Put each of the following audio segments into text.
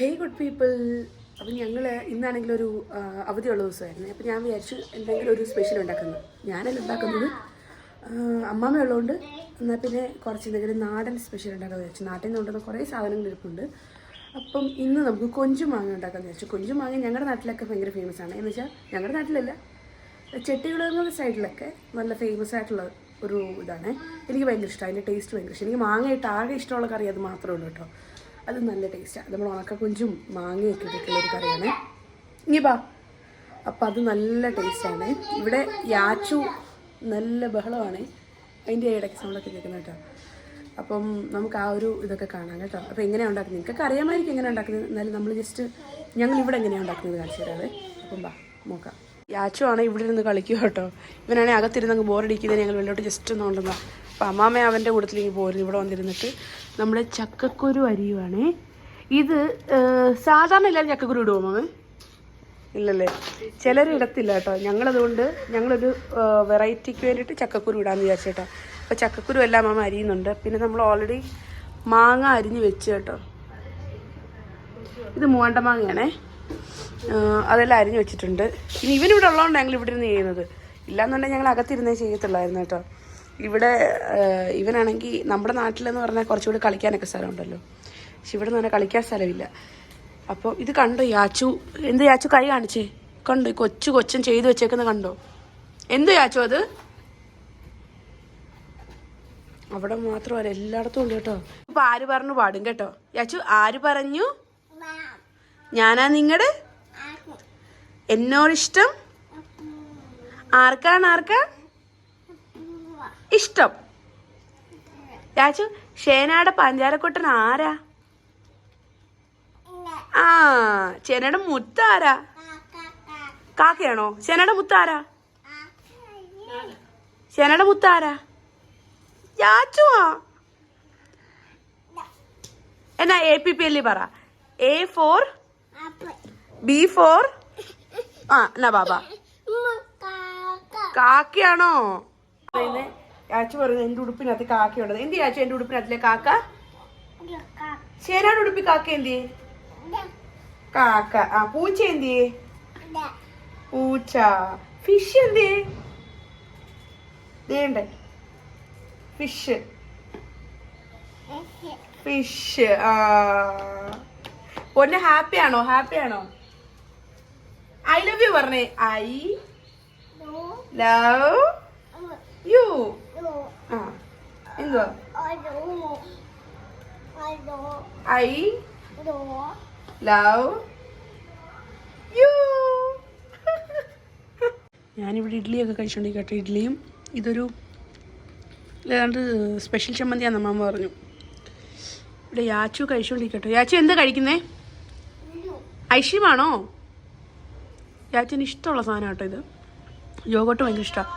Hey good people അപ്പം ഞങ്ങൾ ഇന്നാണെങ്കിൽ ഒരു അവധിയുള്ള ദിവസമായിരുന്നു. അപ്പം ഞാൻ വിചാരിച്ചു എന്തെങ്കിലും ഒരു സ്പെഷ്യൽ ഉണ്ടാക്കുന്നത് ഞാനല്ല ഉണ്ടാക്കുന്നത്. അമ്മാമ്മ ഉള്ളതുകൊണ്ട് എന്നാൽ പിന്നെ കുറച്ച് എന്തെങ്കിലും നാടൻ സ്പെഷ്യൽ ഉണ്ടാക്കാൻ വിചാരിച്ചു. നാട്ടിൽ നിന്ന് കൊണ്ടുവന്ന കുറേ സാധനങ്ങൾ ഇരിപ്പുണ്ട്. അപ്പം ഇന്ന് നമുക്ക് കൊഞ്ചു മാങ്ങ ഉണ്ടാക്കാമെന്ന് വിചാരിച്ചു. കൊഞ്ചു മാങ്ങ ഞങ്ങളുടെ നാട്ടിലൊക്കെ ഭയങ്കര ഫേമസ് ആണ്. എന്ന് വെച്ചാൽ ഞങ്ങളുടെ നാട്ടിലല്ല. ചെട്ടികുളങ്ങര സൈഡിലൊക്കെ നല്ല ഫേമസ് ആയിട്ടുള്ള ഒരു ഇതാണ്. എനിക്ക് ഭയങ്കര ഇഷ്ടമാണ് അതിന്റെ ടേസ്റ്റ് ഭയങ്കര ഇഷ്ടം. എനിക്ക് മാങ്ങയിട്ട് ആകെ ഇഷ്ടമുള്ള കറി അത് മാത്രമേ ഉള്ളൂ കേട്ടോ. അത് നല്ല ടേസ്റ്റാണ് നമ്മൾ ഉണക്കക്കൊഞ്ചും മാങ്ങയൊക്കെ ഇട്ടിട്ടുള്ള ഒരു കറിയാണ്. ഇനി ബാ അപ്പം അത് നല്ല ടേസ്റ്റാണ്. ഇവിടെ യാച്ചു നല്ല ബഹളമാണ്. അതിന്റെ ഇടയ്ക്ക് സൗണ്ടൊക്കെ കേൾക്കുന്നത് കേട്ടോ. അപ്പം നമുക്ക് ആ ഒരു ഇതൊക്കെ കാണാം കേട്ടോ. അപ്പോൾ എങ്ങനെയാണ് ഉണ്ടാക്കുന്നത്? നിങ്ങൾക്ക് അറിയാമായിരിക്കും എങ്ങനെ ഉണ്ടാക്കുന്നത്. എന്നാലും നമ്മൾ ജസ്റ്റ് ഞങ്ങൾ ഇവിടെ എങ്ങനെയാണ് ഉണ്ടാക്കുന്നത് കാണിച്ചു തരാവേ. അപ്പം ബാ നോക്കാം. യാച്ചു ആണ് ഇവിടെ ഇരുന്ന് കളിക്കുക കേട്ടോ. ഇവനാണെങ്കിൽ അകത്തിരുന്ന് അങ്ങ് ബോറടിക്കുന്നത് ഞങ്ങൾ വെള്ളോട്ട് ജസ്റ്റ് ഒന്ന് അപ്പം അമ്മാമ്മ അവന്റെ കൂട്ടത്തിലേക്ക് പോരുന്നു. ഇവിടെ വന്നിരുന്നിട്ട് നമ്മുടെ ചക്കക്കുരു അരിയുവാണേ. ഇത് സാധാരണ എല്ലാവരും ചക്കക്കുരു ഇടുമോ മാമേ ഇല്ലല്ലേ. ചിലർ ഇടത്തില്ല കേട്ടോ. ഞങ്ങളതുകൊണ്ട് ഞങ്ങളൊരു വെറൈറ്റിക്ക് വേണ്ടിയിട്ട് ചക്കക്കുരു ഇടാമെന്ന് വിചാരിച്ചു കേട്ടോ അപ്പോൾ ചക്കക്കുരു എല്ലാം അമ്മ അരിയുന്നുണ്ട്. പിന്നെ നമ്മൾ ഓൾറെഡി മാങ്ങ അരിഞ്ഞ് വെച്ച് കേട്ടോ. ഇത് മൂവാണ്ട മാങ്ങയാണേ. അതെല്ലാം അരിഞ്ഞ് വെച്ചിട്ടുണ്ട്. ഇനി ഇവനിവിടെ ഉള്ളതുകൊണ്ട് ഞങ്ങൾ ഇവിടെ ഇരുന്ന് ചെയ്യുന്നത്. ഇല്ലാന്നുണ്ടെങ്കിൽ ഞങ്ങൾ അകത്തിരുന്നേ ചെയ്യത്തുള്ളായിരുന്നു കേട്ടോ. ഇവിടെ ഇവനാണെങ്കിൽ നമ്മുടെ നാട്ടിലെന്ന് പറഞ്ഞാൽ കുറച്ചുകൂടി കളിക്കാനൊക്കെ സ്ഥലമുണ്ടല്ലോ. പക്ഷെ ഇവിടെ നിന്ന് പറഞ്ഞാൽ കളിക്കാൻ സ്ഥലമില്ല. അപ്പോൾ ഇത് കണ്ടോ യാച്ചു? എന്ത് യാച്ചു കൈ കാണിച്ചേ? കണ്ടോ ഈ കൊച്ചു കൊച്ചൻ ചെയ്തു വെച്ചേക്കുന്നത് കണ്ടോ? എന്ത് യാച്ചു അത്? അവിടെ മാത്രമല്ല എല്ലായിടത്തും ഉണ്ട് കേട്ടോ. ഇപ്പൊ ആര് പറഞ്ഞു പാടും കേട്ടോ? യാച്ചു ആര് പറഞ്ഞു? ഞാനാ നിങ്ങടെ? എന്നോടിഷ്ടം ആർക്കാണ് ആർക്കാ ഇഷ്ടം. രാജു ഷേനയുടെ പഞ്ചാരക്കൊട്ടൻ ആരാ? ആ ചേനയുടെ മുത്ത ആരാ? കാക്കയാണോ? ചേനയുടെ മുത്ത ആരാ? ചേനയുടെ മുത്ത ആരാ? ആ എന്നാ എ പി പി എല്ലി പറ. എ ഫോർ ബി ഫോർ ആ എന്നാ ബാബ കാക്കയാണോ? പറയുന്നേ യാച്ചു പറഞ്ഞു എന്റെ ഉടുപ്പിനകത്ത് കാക്കയുള്ളത് എന്ത് യാച്ചു എന്റെ ഉടുപ്പിനകത്തിലെ കാക്ക? ചേരാൻ ഉടുപ്പി കാക്ക എന്തി കാക്ക. ആ പൂച്ച എന്തി പൂച്ച. ഫിഷ് എന്തി വേണ്ട ഫിഷ് ഫിഷ് ആ. പൊന്നെ ഹാപ്പി ആണോ? ഹാപ്പി ആണോ? ഐ ലവ് യു പറഞ്ഞേ. ഐ ലവ് യു എന്തുവാ ഐ ലവ് യു ഞാനിവിടെ ഇഡ്ഡലിയൊക്കെ കഴിച്ചുകൊണ്ടിരിക്കട്ടെ ഇഡ്ഡലിയും ഇതൊരു ഏതാണ്ട് സ്പെഷ്യൽ ചമ്മന്തിയാന്ന് അമ്മ പറഞ്ഞു. ഇവിടെ യാച്ചു കഴിച്ചുകൊണ്ടിരിക്കട്ടെ യാച്ചു എന്താ കഴിക്കുന്നേ? ഐഷിമാണോ യാച്ചിന് ഇഷ്ടമുള്ള സാധനം കേട്ടോ ഇത്. യോഗോട്ട് ഭയങ്കര ഇഷ്ടമാണ്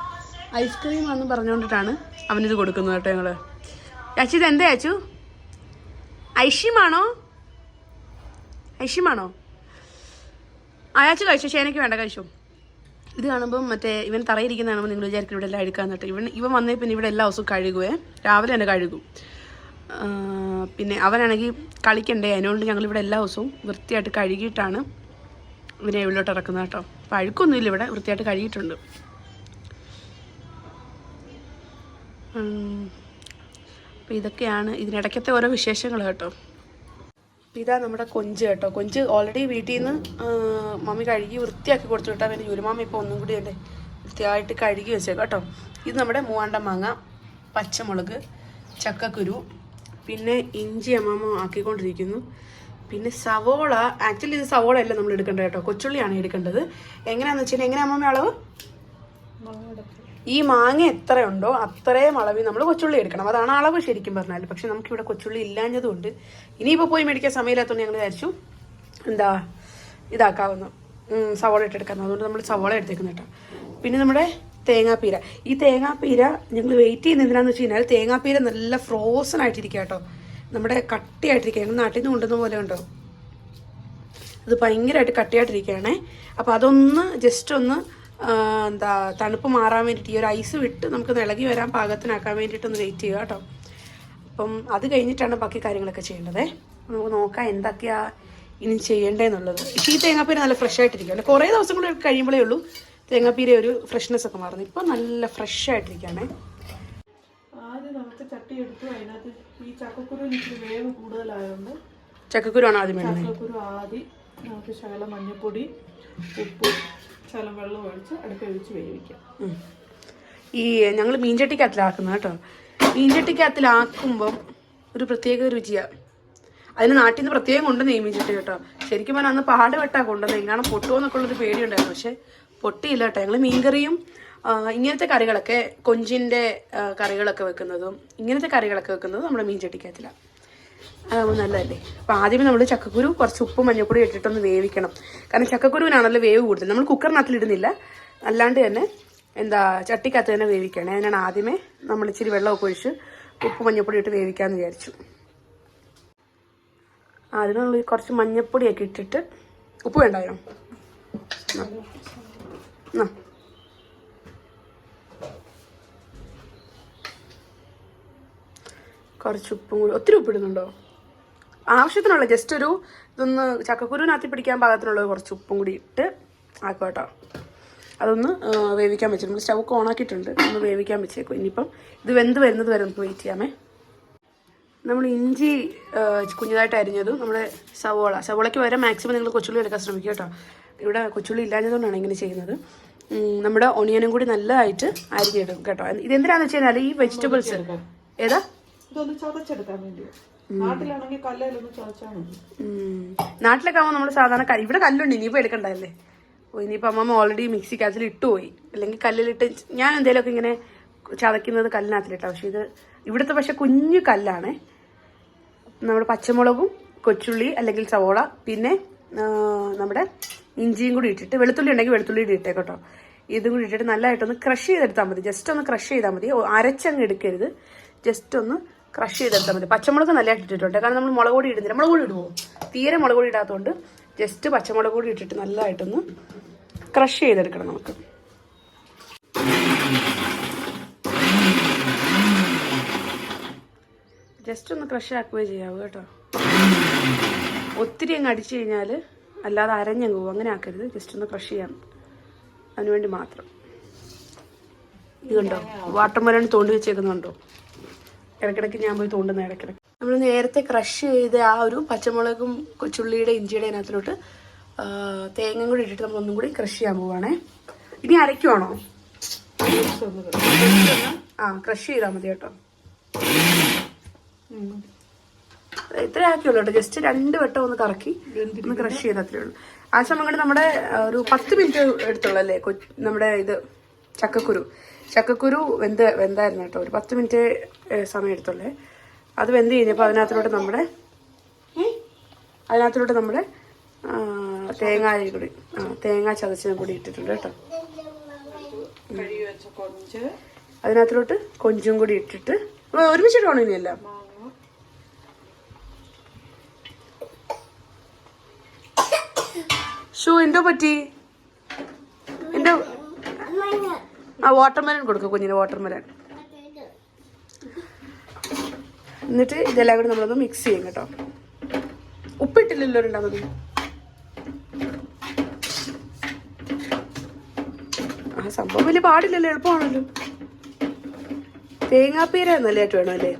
ഐസ്ക്രീം ആണെന്ന് പറഞ്ഞുകൊണ്ടിട്ടാണ് അവനിത് കൊടുക്കുന്നത് കേട്ടോ ഞങ്ങൾ യാച്ചു ഇത് എന്താ യാച്ചു ഐഷ്യമാണോ ഐഷ്യമാണോ അയാച്ചു കഴിച്ചു ചേനയ്ക്ക് വേണ്ട കഴിച്ചു. ഇത് കാണുമ്പോൾ മറ്റേ ഇവൻ തറയിരിക്കുന്ന കാണുമ്പോൾ നിങ്ങൾ വിചാരിക്കും ഇവിടെ എല്ലാം എടുക്കാൻ കേട്ടോ. ഇവൻ ഇവൻ വന്നേ പിന്നെ ഇവിടെ എല്ലാ ദിവസവും കഴുകുവേ. രാവിലെ തന്നെ കഴുകും. പിന്നെ അവനാണെങ്കിൽ കളിക്കണ്ടേ? അതിനുകൊണ്ട് ഞങ്ങളിവിടെ എല്ലാ ദിവസവും വൃത്തിയായിട്ട് കഴുകിയിട്ടാണ് ഇവനെ ഉള്ളിലോട്ട് ഇറക്കുന്നത് കേട്ടോ. അപ്പോൾ അഴുക്കൊന്നുമില്ല ഇവിടെ വൃത്തിയായിട്ട് കഴുകിയിട്ടുണ്ട്. അപ്പോൾ ഇതൊക്കെയാണ് ഇതിനിടയ്ക്കത്തെ ഓരോ വിശേഷങ്ങൾ കേട്ടോ. ഇതാ നമ്മുടെ കൊഞ്ച് കേട്ടോ. കൊഞ്ച് ഓൾറെഡി വീട്ടിൽ നിന്ന് മമ്മി കഴുകി വൃത്തിയാക്കി കൊടുത്തു കേട്ടോ. പിന്നെ യുരുമാമ ഇപ്പോൾ ഒന്നും കൂടി അല്ലേ വൃത്തിയായിട്ട് കഴുകി വെച്ചേക്കാം കേട്ടോ. ഇത് നമ്മുടെ മൂവാണ്ട മാങ്ങ പച്ചമുളക് ചക്കക്കുരു പിന്നെ ഇഞ്ചി അമ്മാമ ആക്കിക്കൊണ്ടിരിക്കുന്നു. പിന്നെ സവോള ആക്ച്വലി ഇത് സവോള അല്ല നമ്മൾ എടുക്കേണ്ടത് കേട്ടോ. കൊച്ചുള്ളിയാണ് എടുക്കേണ്ടത്. എങ്ങനെയാണെന്ന് വെച്ചാൽ എങ്ങനെയാണ് അമ്മമ്മ അളവ്? ഈ മാങ്ങ എത്രയുണ്ടോ അത്രയും അളവിൽ നമ്മൾ കൊച്ചുള്ളി എടുക്കണം. അതാണ് അളവ് ശരിക്കും പറഞ്ഞാൽ പക്ഷെ നമുക്ക് ഇവിടെ കൊച്ചുള്ളി ഇല്ലാഞ്ഞതുകൊണ്ട് ഇനിയിപ്പോൾ പോയി മേടിക്കാൻ സമയമില്ലാത്തതുകൊണ്ട് ഞങ്ങൾ വിചാരിച്ചു എന്താ ഇതാക്കാവുന്നു. സവോള ഇട്ടെടുക്കാം അതുകൊണ്ട് നമ്മൾ സവോള എടുത്തേക്കുന്നു കേട്ടോ. പിന്നെ നമ്മുടെ തേങ്ങാപ്പീര. ഈ തേങ്ങാപ്പീര ഞങ്ങൾ വെയിറ്റ് ചെയ്യുന്ന എന്തിനാന്ന് വെച്ച് കഴിഞ്ഞാൽ തേങ്ങാപ്പീര നല്ല ഫ്രോസൺ ആയിട്ടിരിക്കുക കേട്ടോ. നമ്മുടെ കട്ടിയായിട്ടിരിക്കുക ഞങ്ങൾ നാട്ടിൽ നിന്ന് കൊണ്ടുവന്ന പോലെ ഉണ്ടോ അത് ഭയങ്കരമായിട്ട് കട്ടിയായിട്ടിരിക്കുകയാണേ അപ്പോൾ അതൊന്ന് ജസ്റ്റ് ഒന്ന് എന്താ തണുപ്പ് മാറാൻ വേണ്ടിയിട്ട് ഈ ഒരു ഐസ് വിട്ട് നമുക്ക് ഇളകി വരാൻ പാകത്തിനാക്കാൻ വേണ്ടിയിട്ടൊന്ന് വെയിറ്റ് ചെയ്യുക കേട്ടോ. അപ്പം അത് കഴിഞ്ഞിട്ടാണ് ബാക്കി കാര്യങ്ങളൊക്കെ ചെയ്യേണ്ടത്. നമുക്ക് നോക്കാം എന്തൊക്കെയാ ഇനി ചെയ്യേണ്ടതെന്നുള്ളത്. ഈ തേങ്ങാപ്പീര നല്ല ഫ്രഷ് ആയിട്ടിരിക്കും അല്ലെ കുറേ ദിവസം കൂടി കഴിയുമ്പോഴേ ഉള്ളൂ തേങ്ങാപ്പീര ഒരു ഫ്രഷ്നെസ് ഒക്കെ മാറുന്നു ഇപ്പം നല്ല ഫ്രഷ് ആയിട്ടിരിക്കുകയാണേ. ആദ്യം നമുക്ക് ചട്ടി എടുത്തു അതിനകത്ത് ഈ ചക്കക്കുരുവിന് ഇച്ചിരി വേവ് കൂടുതലായതുകൊണ്ട് ചക്കക്കുരു ആണ് ആദ്യം ചക്കക്കുരു ആദ്യം നമുക്ക് ശകല മഞ്ഞൾപ്പൊടി ഉപ്പ് ശകലം വെള്ളം ഒഴിച്ച് വേവിക്കാം. ഉം. ഈ ഞങ്ങൾ മീൻചട്ടിക്കകത്തിലാക്കുന്നത് കേട്ടോ. മീൻചട്ടിക്കകത്തിലാക്കുമ്പം ഒരു പ്രത്യേക രുചിയാണ് അതിന് നാട്ടിൽ നിന്ന് പ്രത്യേകം ഈ മീൻചട്ടി കേട്ടോ. ശരിക്കും പറഞ്ഞാൽ അന്ന് പാട് വെട്ടാ കൊണ്ടുവന്നത്. എങ്ങാനും പൊട്ടുമോ എന്നൊക്കെ ഉള്ളൊരു പേടിയുണ്ടായിരുന്നു. പക്ഷെ പൊട്ടിയില്ല കേട്ടോ. ഞങ്ങൾ മീൻകറിയും ഇങ്ങനത്തെ കറികളൊക്കെ കൊഞ്ചിന്റെ കറികളൊക്കെ വെക്കുന്നതും ഇങ്ങനത്തെ കറികളൊക്കെ വെക്കുന്നതും നമ്മുടെ മീൻചട്ടിക്കകത്തിലാണ് അതാകുമ്പോൾ നല്ലതല്ലേ? അപ്പോൾ ആദ്യമേ നമ്മൾ ചക്കക്കുരു കുറച്ച് ഉപ്പും മഞ്ഞപ്പൊടി ഇട്ടിട്ടൊന്ന് വേവിക്കണം. കാരണം ചക്കക്കുരുവിനാണല്ലോ വേവ് കൂടുതൽ. നമ്മൾ കുക്കറിനകത്തിൽ ഇടുന്നില്ല അല്ലാണ്ട് തന്നെ എന്താ ചട്ടിക്കകത്ത് തന്നെ വേവിക്കണം. അതിനാണ് ആദ്യമേ നമ്മൾ ഇച്ചിരി വെള്ളമൊക്കെ ഒഴിച്ച് ഉപ്പ് മഞ്ഞൾപ്പൊടി ഇട്ട് വേവിക്കാമെന്ന് വിചാരിച്ചു. ആദ്യമേ നമ്മൾ കുറച്ച് മഞ്ഞപ്പൊടിയൊക്കെ ഇട്ടിട്ട് ഉപ്പ് വേണ്ടായോ കുറച്ച് ഉപ്പും കൂടി. ഒത്തിരി ഉപ്പിടുന്നുണ്ടോ ആവശ്യത്തിനുള്ള ജസ്റ്റ് ഒരു ഇതൊന്ന് ചക്കക്കുരുവിനകത്ത് പിടിക്കാൻ പാകത്തിനുള്ള കുറച്ച് ഉപ്പും കൂടി ഇട്ട് ആക്കുക കേട്ടോ. അതൊന്ന് വേവിക്കാൻ വെച്ചു നമ്മൾ സ്റ്റവ് ഒക്കെ ഓണാക്കിയിട്ടുണ്ട്. ഒന്ന് വേവിക്കാൻ വെച്ചേക്കും. ഇനിയിപ്പം ഇത് വെന്ത് വരുന്നത് വരെ നമുക്ക് വെയിറ്റ് ചെയ്യാമേ. നമ്മൾ ഇഞ്ചി കുഞ്ഞതായിട്ട് അരിഞ്ഞതും നമ്മുടെ സവോള. സവോളയ്ക്ക് വരെ മാക്സിമം നിങ്ങൾ കൊച്ചുള്ളി എടുക്കാൻ ശ്രമിക്കുക കേട്ടോ. ഇവിടെ കൊച്ചുള്ളി ഇല്ലാഞ്ഞതുകൊണ്ടാണ് ഇങ്ങനെ ചെയ്യുന്നത്. നമ്മുടെ ഒണിയനും കൂടി നല്ലതായിട്ട് അരിഞ്ഞിടും കേട്ടോ. ഇതെന്തിനാണെന്ന് വെച്ച് കഴിഞ്ഞാൽ ഈ വെജിറ്റബിൾസ് ഏതാ? ഇതൊന്ന് ചതച്ചെടുക്കാൻ വേണ്ടി നാട്ടിലാണെങ്കിൽ കല്ലയിലൊന്ന് ചതച്ചാൽ മതി. നാട്ടിലൊക്കെ ആവുമ്പോൾ നമ്മൾ സാധാരണ കല്ല് ഇവിടെ കല്ലുണ്ട് ഇനിയിപ്പോൾ എടുക്കണ്ടല്ലേ ഓ ഇനിയിപ്പോൾ അമ്മമ്മ ഓൾറെഡി മിക്സി കാച്ചിൽ പോയി. അല്ലെങ്കിൽ കല്ലിലിട്ട് ഞാൻ എന്തെങ്കിലുമൊക്കെ ഇങ്ങനെ ചതയ്ക്കുന്നത് കല്ലിനകത്തിലിട്ടാണ് പക്ഷേ ഇത് ഇവിടുത്തെ പക്ഷെ കുഞ്ഞു കല്ലാണ്. നമ്മുടെ പച്ചമുളകും കൊച്ചുള്ളി അല്ലെങ്കിൽ സവോള പിന്നെ നമ്മുടെ ഇഞ്ചിയും കൂടി ഇട്ടിട്ട് വെളുത്തുള്ളി ഉണ്ടെങ്കിൽ വെളുത്തുള്ളി കൂടി ഇട്ടേക്കട്ടോ ഇതും കൂടി ഇട്ടിട്ട് നല്ലതായിട്ടൊന്ന് ക്രഷ് ചെയ്തെടുത്താൽ മതി. ജസ്റ്റ് ഒന്ന് ക്രഷ് ചെയ്താൽ മതി. അരച്ചങ്ങ് എടുക്കരുത്. ജസ്റ്റ് ഒന്ന് ക്രഷ് ചെയ്തെടുത്താൽ മതി. പച്ചമുളക് നല്ലതായിട്ട് ഇട്ടിട്ടുണ്ട്. കാരണം നമ്മൾ മുളക് പൊടി ഇടുന്നില്ല. മുളക് പൊടി ഇടുമോ തീരെ മുളക് പൊടി ഇടാത്തതുകൊണ്ട് ജസ്റ്റ് പച്ചമുളക് പൊടി ഇട്ടിട്ട് നല്ലതായിട്ടൊന്ന് ക്രഷ് ചെയ്തെടുക്കണം നമുക്ക്. ജസ്റ്റ് ഒന്ന് ക്രഷ് ആക്കുകയേ ചെയ്യാവൂ കേട്ടോ. ഒത്തിരി അങ്ങ് അടിച്ചു കഴിഞ്ഞാൽ അല്ലാതെ അരഞ്ഞങ്ങ് പോകും അങ്ങനെ ആക്കരുത്. ജസ്റ്റ് ഒന്ന് ക്രഷ് ചെയ്യാം. അതിനുവേണ്ടി മാത്രം. ഇത് കണ്ടോ? വാട്ടർമെലൺ തോണ്ടി വെച്ചേക്കുന്നുണ്ടോ ഇടയ്ക്കിടയ്ക്ക് ഞാൻ പോയി തോണ്ടുന്ന ഇടയ്ക്കിടയ്ക്ക് നമ്മൾ നേരത്തെ ക്രഷ് ചെയ്ത ആ ഒരു പച്ചമുളകും കൊച്ചുള്ളിയുടെ ഇഞ്ചിയുടെ അതിനകത്തിലോട്ട് തേങ്ങ കൂടി ഇട്ടിട്ട് നമ്മൾ ഒന്നും കൂടി ക്രഷ് ചെയ്യാൻ പോവാണേ. ഇനി അരയ്ക്കുവാണോ? ആ ക്രഷ് ചെയ്താൽ മതി കേട്ടോ. ഇത്രേ ആക്കിയുള്ളൂ കേട്ടോ. ജസ്റ്റ് രണ്ട് വട്ടം ഒന്ന് കറക്കി ഒന്ന് ക്രഷ് ചെയ്തത്രേ ഉള്ളൂ. ആ സമയം കൊണ്ട് നമ്മുടെ ഒരു പത്ത് മിനിറ്റ് എടുത്തുള്ളൂ അല്ലേ? കൊ- നമ്മുടെ ഇത് ചക്കക്കുരു. ചക്കക്കുരു വെന്ത് വെന്തായിരുന്നു കേട്ടോ. ഒരു പത്ത് മിനിറ്റ് സമയം എടുത്തുള്ളേ അത് വെന്ത് കഴിഞ്ഞപ്പോൾ അതിനകത്തിലോട്ട് നമ്മുടെ അതിനകത്തിലോട്ട് നമ്മുടെ തേങ്ങാ കൂടി ആ തേങ്ങ ചതച്ചതും കൂടി ഇട്ടിട്ടുണ്ട് കേട്ടോ. അതിനകത്തിലോട്ട് കൊഞ്ചും കൂടി ഇട്ടിട്ട് ഒരുമിച്ചിട്ടാണോ ഒരുമിച്ചിട്ട് ഇനിയല്ല? ഷൂ എന്തോ പറ്റി എന്തോ ആ വാട്ടർമെലൻ കൊടുക്കുക കുഞ്ഞിന് വാട്ടർമെലൻ എന്നിട്ട് ഇതെല്ലാം കൂടി നമ്മളൊന്ന് മിക്സ് ചെയ്യും കേട്ടോ. ഉപ്പിട്ടില്ലല്ലോ ഉണ്ടാകുന്നത് ആ സംഭവം വലിയ പാടില്ലല്ലോ എളുപ്പമാണല്ലോ. തേങ്ങാപ്പീര നല്ലതായിട്ട് വേണം അല്ലേ?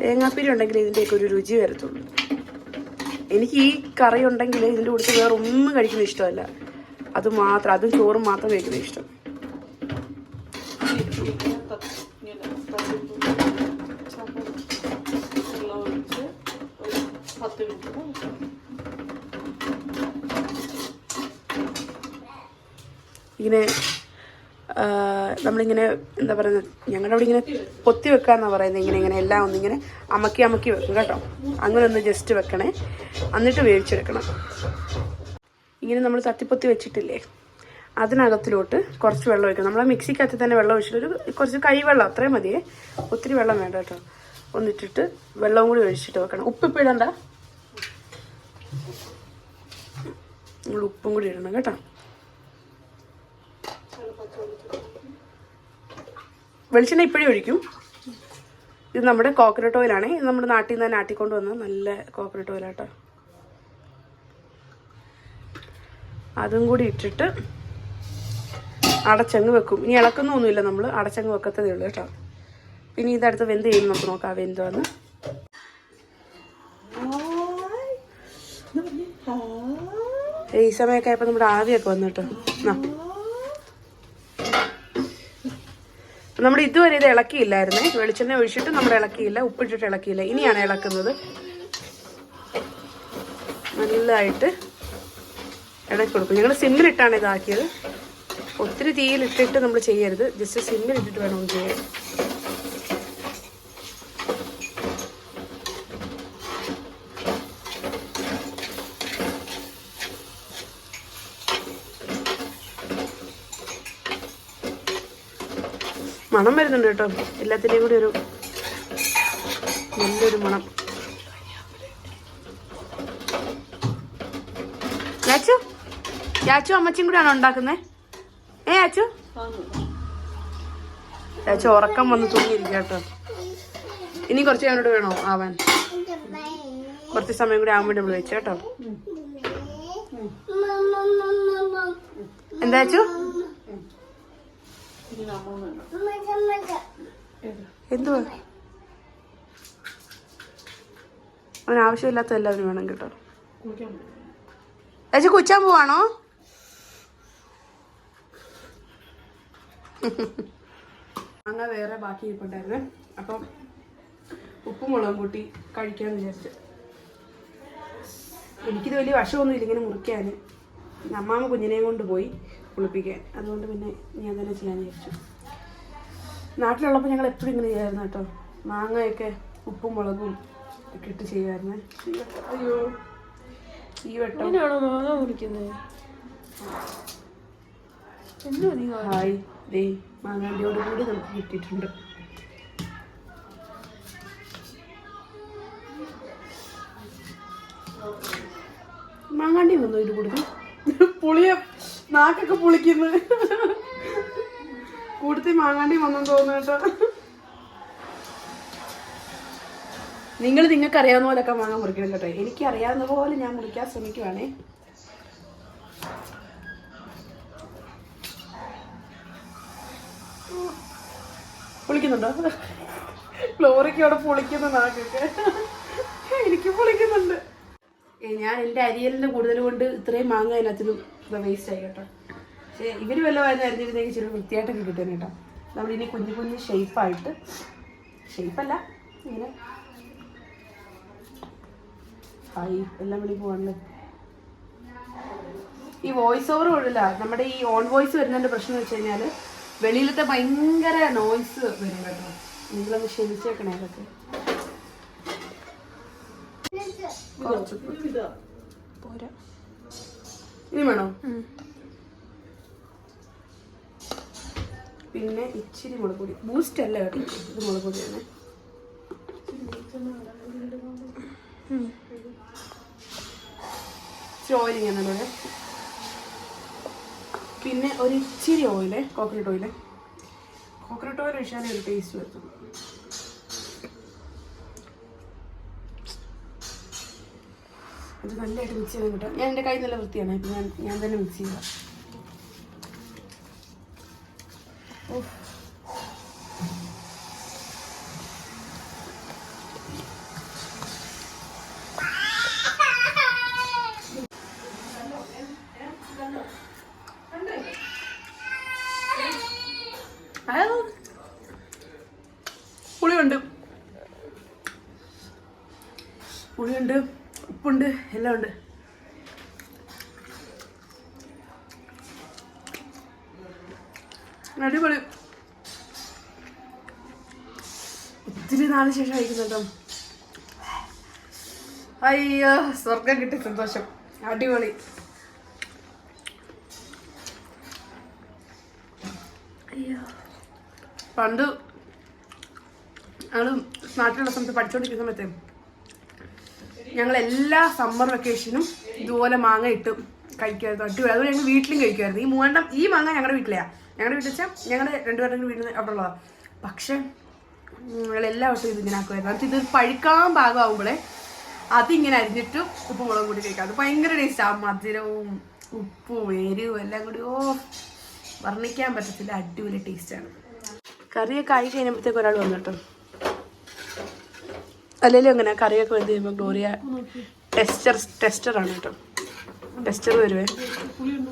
തേങ്ങാപ്പീര ഉണ്ടെങ്കിൽ ഇതിന്റെയൊക്കെ ഒരു രുചി വരത്തുള്ളൂ. എനിക്ക് ഈ കറി ഉണ്ടെങ്കിൽ ഇതിന്റെ കൂടെ വേറെ ഒന്നും കഴിക്കുന്ന ഇഷ്ടമല്ല. അത് മാത്രം അതും ചോറും മാത്രം കഴിക്കുന്ന ഇഷ്ടം ഇങ്ങനെ ത- ഇങ്ങനെ തട്ടിപ്പ് ചമ്മ- വെള്ളം ഒഴിച്ച് ഒരു പത്ത് മിനിറ്റ് വെക്കണം. ഇങ്ങനെ നമ്മളിങ്ങനെ എന്താ പറയുന്നത് ഞങ്ങളുടെ അവിടെ ഇങ്ങനെ പൊത്തി വെക്കാന്നാണ് പറയുന്നത് ഇങ്ങനെ ഇങ്ങനെ എല്ലാം ഒന്നിങ്ങനെ അമക്കി അമക്കി വെക്കും കേട്ടോ. അങ്ങനെ ഒന്ന് ജസ്റ്റ് വെക്കണേ. എന്നിട്ട് വേവിച്ചെടുക്കണം. ഇങ്ങനെ നമ്മൾ തട്ടിപ്പൊത്തി വെച്ചിട്ടില്ലേ? അതിനകത്തിലോട്ട് കുറച്ച് വെള്ളം ഒഴിക്കണം. നമ്മൾ മിക്സിക്കകത്ത് തന്നെ വെള്ളം ഒഴിച്ചിട്ട് ഒരു കുറച്ച് കൈവെള്ളം അത്രയും മതിയേ. ഒത്തിരി വെള്ളം വേണ്ട കേട്ടോ. ഒന്നിട്ടിട്ട് വെള്ളവും കൂടി ഒഴിച്ചിട്ട് വെക്കണം. ഉപ്പിപ്പോൾ ഇടണ്ട. നമ്മൾ ഉപ്പും കൂടി ഇടണം കേട്ടോ. വെളിച്ചെണ്ണ ഇപ്പോഴും ഒഴിക്കും. ഇത് നമ്മുടെ കോക്കനട്ട് ഓയിലാണ് ഇത് നമ്മുടെ നാട്ടിൽ നിന്ന് തന്നെ ആട്ടിക്കൊണ്ട് വന്ന നല്ല കോക്കനട്ട് ഓയിലാട്ടോ അതും കൂടി ഇട്ടിട്ട് അടച്ചങ്ങ് വെക്കും. ഇനി ഇളക്കുന്നൊന്നുമില്ല നമ്മൾ അടച്ചങ്ങ് വെക്കത്തതേ ഉള്ളൂ കേട്ടോ. പിന്നെ ഇതടുത്ത് വെന്ത് ചെയ്ത് നമുക്ക് നോക്കാം വെന്തോന്ന്. ഈ സമയമൊക്കെ ആയപ്പോൾ നമ്മുടെ ആവിയൊക്കെ വന്നു കേട്ടോ. നമ്മൾ ഇതുവരെ ഇത് ഇളക്കിയില്ലായിരുന്നേ. വെളിച്ചെണ്ണ ഒഴിച്ചിട്ട് നമ്മൾ ഇളക്കിയില്ല ഉപ്പിട്ടിട്ട് ഇളക്കിയില്ല. ഇനിയാണ് ഇളക്കുന്നത്. നല്ലതായിട്ട് ഇളക്കി കൊടുക്കും. ഞങ്ങൾ സിമ്മിലിട്ടാണ് ഇതാക്കിയത്. ഒത്തിരി തീയിലിട്ടിട്ട് നമ്മൾ ചെയ്യരുത്. ജസ്റ്റ് സിമ്മിലിട്ടിട്ട് വേണം ചെയ്യാൻ. മണം വരുന്നുണ്ട് കേട്ടോ. എല്ലാത്തിന്റെയും കൂടി ഒരു നല്ലൊരു മണം. യാച്ചു യാച്ചു അമ്മച്ചിയും കൂടിയാണോ ഉണ്ടാക്കുന്നത് ഏ യാച്ചു യാച്ചു ഉറക്കം വന്ന് തൂങ്ങിയിരിക്കുക കേട്ടോ. ഇനി കുറച്ച് ഞാനോട് വേണോ? ആവാൻ. കുറച്ച് സമയം കൂടി ആവാൻ വേണ്ടി നമ്മൾ വെച്ചു കേട്ടോ എന്താ യാച്ചു എന്തുവാ? അവന് ആവശ്യമില്ലാത്ത എല്ലാവരും വേണം കേട്ടോ. ചേച്ചി കുച്ചാൻ പോവാണോ? മാങ്ങ വേറെ ബാക്കി ഇരിപ്പുണ്ടായിരുന്നേ. അപ്പം ഉപ്പും മുളകും കൂട്ടി കഴിക്കാന്ന് വിചാരിച്ചു. എനിക്കിത് വലിയ വശമൊന്നുമില്ല ഇങ്ങനെ മുറിക്കാൻ. അമ്മാമ്മ കുഞ്ഞിനെയും കൊണ്ട് പോയി. കുളിപ്പിക്കാൻ. അതുകൊണ്ട് പിന്നെ ഞാൻ തന്നെ ചെയ്യാൻ വിചാരിച്ചു. നാട്ടിലുള്ളപ്പോൾ ഞങ്ങൾ എപ്പോഴും ഇങ്ങനെ ചെയ്യായിരുന്നു കേട്ടോ. മാങ്ങയൊക്കെ ഉപ്പും മുളകും ഒക്കെ ഇട്ട് ചെയ്യുമായിരുന്നേ. അയ്യോ. ഈ വെട്ടം. മാങ്ങ കുടിക്കുന്നത് ഹായ്. ദേ മാങ്ങാണ്ടിയോട് കൂടി നമുക്ക് കിട്ടിയിട്ടുണ്ട്. മാങ്ങാണ്ടി വന്നു ഇത് കൊടുക്കും പുളിയ നാക്കൊക്കെ പുളിക്കുന്നു. കൂടുതൽ മാങ്ങാണ്ടി വന്നു തോന്നുന്നു നിങ്ങൾ നിങ്ങൾക്ക് അറിയാവുന്ന പോലെയൊക്കെ മാങ്ങ മുറിക്കണം കേട്ടോ. എനിക്ക് അറിയാവുന്ന പോലെ ഞാൻ മുറിക്കാൻ ശ്രമിക്കുവാണേ. പൊളിക്കുന്നുണ്ടോ? ഫ്ലോറിക്ക് അവിടെ പൊളിക്കുന്ന നാക്കൊക്കെ. എനിക്ക് പൊളിക്കുന്നുണ്ട്. ഞാൻ എന്റെ അരിയലിന്റെ കൂടുതൽ കൊണ്ട് ഇത്രയും മാങ്ങ അതിനകത്ത് വേസ്റ്റ് ആയി കേട്ടോ. പക്ഷേ ഇവർ വല്ലതും അരിഞ്ഞിരുന്നെങ്കിൽ ഇച്ചിരി വൃത്തിയായിട്ടൊക്കെ കിട്ടുന്നു കേട്ടോ നമ്മളിനി കുഞ്ഞു കുഞ്ഞു ഷേപ്പായിട്ട് ഷേപ്പല്ല ഇങ്ങനെ ഹായ് എല്ലാം വിളി പോവാണല്ലോ ഈ വോയിസ് ഓവർ കൊള്ളില്ല. നമ്മുടെ ഈ ഓൺ വോയിസ് വരുന്നതിന്റെ പ്രശ്നം എന്ന് വെച്ച് കഴിഞ്ഞാൽ വെളിയിലത്തെ ഭയങ്കര നോയിസ് വരും കേട്ടോ. നിങ്ങളൊന്ന് ക്ഷമിച്ചേക്കണേ അതൊക്കെ. കുറച്ച് ഇതാ പോരാ. ഇനി വേണോ? പിന്നെ ഇച്ചിരി മുളക് പൊടി. ബൂസ്റ്റ് അല്ല കേട്ടോ. ഇത് മുളക് പൊടിയാണ്. ഓയിൽ ഇങ്ങനെ. പിന്നെ ഒരു ഇച്ചിരി oil coconut oil coconut oil ഒഴിച്ചാലേ ഒരു ടേസ്റ്റ് വരുത്തുള്ളൂ. അത് നല്ലതായിട്ട് മിക്സ് ചെയ്ത് കിട്ടും ഞാൻ എന്റെ കൈ നല്ല വൃത്തിയാണ്. ഇപ്പം ഞാൻ ഞാൻ തന്നെ മിക്സ് ചെയ്യുക പുളിയുണ്ട് പുളിയുണ്ട് ഉപ്പുണ്ട് എല്ലാം ഉണ്ട്. അടിപൊളി. ഒത്തിരി നാളിന് ശേഷം കഴിക്കുന്നുണ്ടോ അയ്യോ സ്വർഗം കിട്ടി സന്തോഷം. അടിപൊളി. പണ്ട് ഞങ്ങൾ നാട്ടിലുള്ള സമയത്ത് പഠിച്ചുകൊണ്ടിരിക്കുന്ന സമയത്ത് ഞങ്ങൾ എല്ലാ സമ്മർ വെക്കേഷനും ഇതുപോലെ മാങ്ങ ഇട്ട് കഴിക്കുമായിരുന്നു അടിപൊളി. അതുപോലെ ഞങ്ങൾ വീട്ടിലും കഴിക്കുമായിരുന്നു. ഈ മൂന്നെണ്ണം ഈ മാങ്ങ ഞങ്ങളുടെ വീട്ടിലെയാ. ഞങ്ങളുടെ വീട്ടിൽ വെച്ചാൽ ഞങ്ങളുടെ രണ്ടുപേരുടെ വീട്ടിൽ അവിടെ ഉള്ളതാണ് പക്ഷേ ഞങ്ങൾ എല്ലാ വട്ടവും ഇതിങ്ങനെ ആക്കുമായിരുന്നു. എന്നിട്ട് ഇത് പഴുക്കാൻ ഭാഗമാകുമ്പോഴേ അതിങ്ങനെ അരിഞ്ഞിട്ട് ഉപ്പ് മുളകും കൂടി കഴിക്കാം. അത് ഭയങ്കര ടേസ്റ്റാണ് മധുരവും ഉപ്പും എരിവും എല്ലാം കൂടി ഓ വർണിക്കാൻ പറ്റത്തില്ല. അടിപൊളി ടേസ്റ്റാണ് കറിയൊക്കെ ആയി കഴിയുമ്പോഴത്തേക്ക് ഒരാൾ വന്നിട്ടോ അല്ലെങ്കിലും അങ്ങനെ കറിയൊക്കെ വെന്ത് കഴിയുമ്പോൾ ഗ്ലോറിയ ടെസ്റ്റർ ടെസ്റ്റർ ആണ് കേട്ടോ. ടെസ്റ്റർ വരുവേ.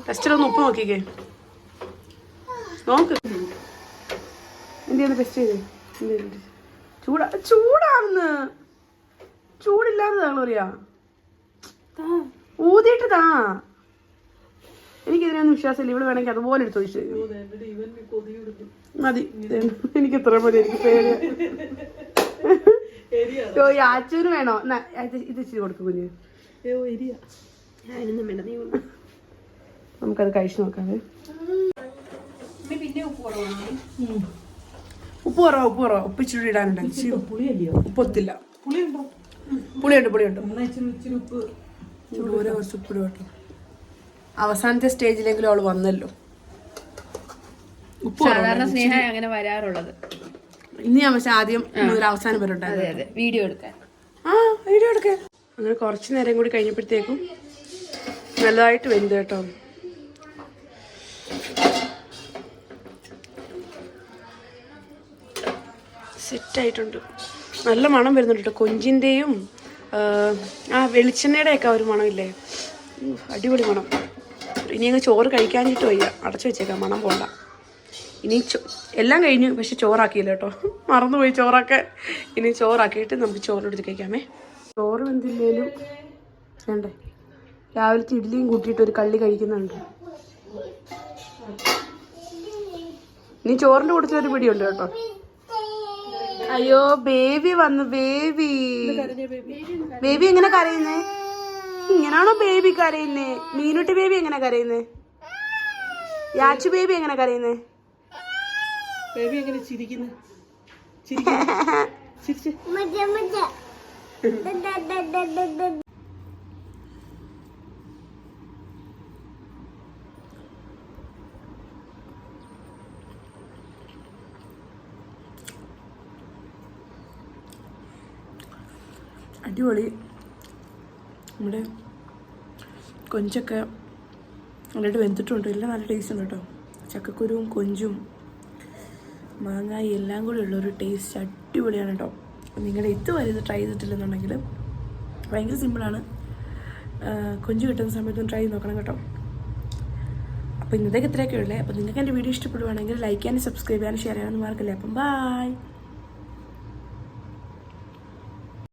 ടെസ്റ്റർ ഒന്ന് ഉപ്പ് നോക്കിക്കേ. നോക്ക്. എന്തെയാണ് ടെസ്റ്റ് ചെയ്തേ? ചൂടാ ചൂടാന്ന്. ചൂടില്ലാന്നതാ ഗ്ലോറിയ ഊതിയിട്ട് താ. എനിക്കിതിനൊന്നും വിശ്വാസമില്ല. ഇവിടെ വേണമെങ്കിൽ അതുപോലെ എടുത്തു മതി. എനിക്ക് ഇത്ര മതി എനിക്ക് പേര് ഓ വേണോ? ഇത് ഇച്ചിരി കൊടുക്കും കുഞ്ഞു. നമുക്കത് കഴിച്ചു നോക്കാവേ. പിന്നെ ഉപ്പ് കുറവാ ഉപ്പ് കുറവാ. ഉപ്പ് ഇച്ചിരി ഇടാനുണ്ട്. ഉപ്പ് ഒത്തില്ല. പുളിയുണ്ടോ? പുളിയുണ്ട് ഉപ്പ് ഓരോ കുറച്ച് ഉപ്പ് ഇടും കേട്ടോ. അവസാനത്തെ സ്റ്റേജിലെങ്കിലും അവൾ വന്നല്ലോ. ഉപ്പ് സാധാരണ സ്നേഹ അങ്ങനെ വരാറുള്ളത്. ഇനി ഞാൻ പക്ഷെ ആദ്യം മുതൽ അവസാനം വരെ ഉണ്ടായിരുന്നു വീഡിയോ എടുക്കാൻ ആ വീഡിയോ എടുക്കാൻ അങ്ങനെ കുറച്ച് നേരം കൂടി കഴിഞ്ഞപ്പോഴത്തേക്കും നല്ലതായിട്ട് വരുന്നത് കേട്ടോ. സെറ്റായിട്ടുണ്ട്. നല്ല മണം വരുന്നുണ്ട് കേട്ടോ. കൊഞ്ചിന്റെയും ആ വെളിച്ചെണ്ണയുടെ ഒക്കെ ഒരു മണമില്ലേ? അടിപൊളി മണം. ഇനി അങ്ങ് ചോറ് കഴിക്കാനിട്ട് വയ്യ. അടച്ചു വെച്ചേക്കാം. മണം പോണ്ട. ഇനി എല്ലാം കഴിഞ്ഞു പക്ഷെ ചോറാക്കിയില്ല കേട്ടോ. മറന്നുപോയി ചോറൊക്കെ. ഇനി ചോറാക്കിയിട്ട് നമുക്ക് ചോറെടുത്ത് കഴിക്കാമേ. ചോറ് എന്തില്ലേലും വേണ്ടേ? രാവിലത്തെ ഇഡ്ഡലിയും കൂട്ടിയിട്ട് ഒരു കള്ളി കഴിക്കുന്നുണ്ട്. ഇനി ചോറിന്റെ കൂട്ടത്തിൽ ഒരു പിടിയുണ്ട് കേട്ടോ. അയ്യോ ബേബി വന്നു ബേബി. ബേബി എങ്ങനെ കരയുന്നേ? ഇങ്ങനാണോ ബേബി കരയുന്നേ? മീനുട്ടി ബേബി എങ്ങനെ കരയുന്നേ? യാച്ചു ബേബി എങ്ങനെ കരയുന്നേ? ബേബി എങ്ങനെ ചിരിക്കുന്നു? ചിരിക്കുന്നു ചിരിച്ച്. അടിപൊളി. നമ്മുടെ കൊഞ്ചൊക്കെ നല്ലതായിട്ട് വെന്തിട്ടുണ്ട്. എല്ലാം നല്ല ടേസ്റ്റ് ഉണ്ട് കേട്ടോ. ചക്കക്കുരുവും കൊഞ്ചും മാങ്ങായി എല്ലാം കൂടി ഉള്ളൊരു ടേസ്റ്റ് അടിപൊളിയാണ് കേട്ടോ നിങ്ങളുടെ ഇതുവരെ ഇത് ട്രൈ ചെയ്തിട്ടില്ലെന്നുണ്ടെങ്കിൽ ഭയങ്കര സിമ്പിളാണ് കൊഞ്ച് കിട്ടുന്ന സമയത്ത് ട്രൈ ചെയ്ത് നോക്കണം കേട്ടോ. അപ്പോൾ ഇന്നത്തേക്ക് ഇത്രയൊക്കെ ഉള്ളേ. അപ്പോൾ നിങ്ങൾക്ക് എന്റെ വീഡിയോ ഇഷ്ടപ്പെടുവാണെങ്കിൽ ലൈക്ക് ചെയ്യാനും സബ്സ്ക്രൈബ് ചെയ്യാനും ഷെയർ ചെയ്യാനൊന്നും മാർക്കില്ലേ അപ്പം ബായ്